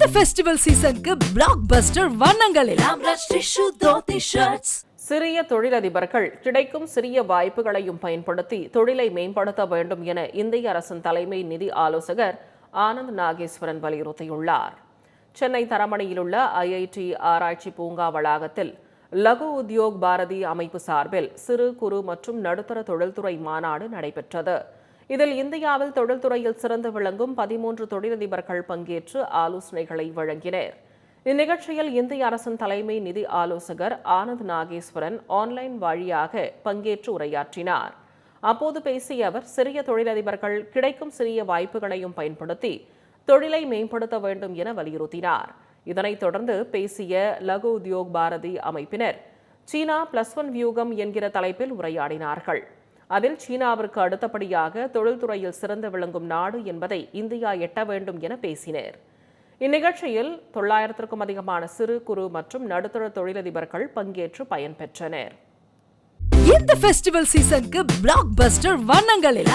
இந்த ஃபெஸ்டிவல் சீசனுக்கு பிளாக் பஸ்டர் வண்ணங்களில் சிறிய தொழிலதிபர்கள் கிடைக்கும் சிறிய வாய்ப்புகளையும் பயன்படுத்தி தொழிலை மேம்படுத்த வேண்டும் என இந்திய அரசின் தலைமை நிதி ஆலோசகர் ஆனந்த் நாகேஸ்வரன் வலியுறுத்தியுள்ளார். சென்னை தரமணியில் உள்ள ஐஐடி ஆராய்ச்சி பூங்கா வளாகத்தில் லகு உத்யோக் பாரதி அமைப்பு சார்பில் சிறு குறு மற்றும் நடுத்தர தொழில்துறை மாநாடு நடைபெற்றது. இதில் இந்தியாவில் தொழில்துறையில் சிறந்து விளங்கும் பதிமூன்று தொழிலதிபர்கள் பங்கேற்று ஆலோசனைகளை வழங்கினர். இந்நிகழ்ச்சியில் இந்திய அரசின் தலைமை நிதி ஆலோசகர் ஆனந்த் நாகேஸ்வரன் ஆன்லைன் வழியாக பங்கேற்று உரையாற்றினார். அப்போது பேசிய அவர் சிறிய தொழிலதிபர்கள் கிடைக்கும் சிறிய வாய்ப்புகளையும் பயன்படுத்தி தொழிலை மேம்படுத்த வேண்டும் என வலியுறுத்தினார். இதனைத் தொடர்ந்து பேசிய லகு உத்யோக் பாரதி அமைப்பினர் சீனா பிளஸ் ஒன் வியூகம் என்கிற தலைப்பில் உரையாடினார்கள். அதில் சீனாவிற்கு அடுத்தபடியாக தொழில்துறையில் சிறந்து விளங்கும் நாடு என்பதை இந்தியா எட்ட வேண்டும் என பேசினர். இந்நிகழ்ச்சியில் தொள்ளாயிரத்திற்கும் அதிகமான சிறு குறு மற்றும் நடுத்தர தொழிலதிபர்கள் பங்கேற்று பயன்பெற்றனர் இந்த ஃபெஸ்டிவல் சீசனுக்கு பிளாக் பஸ்டர் வண்ணங்களில்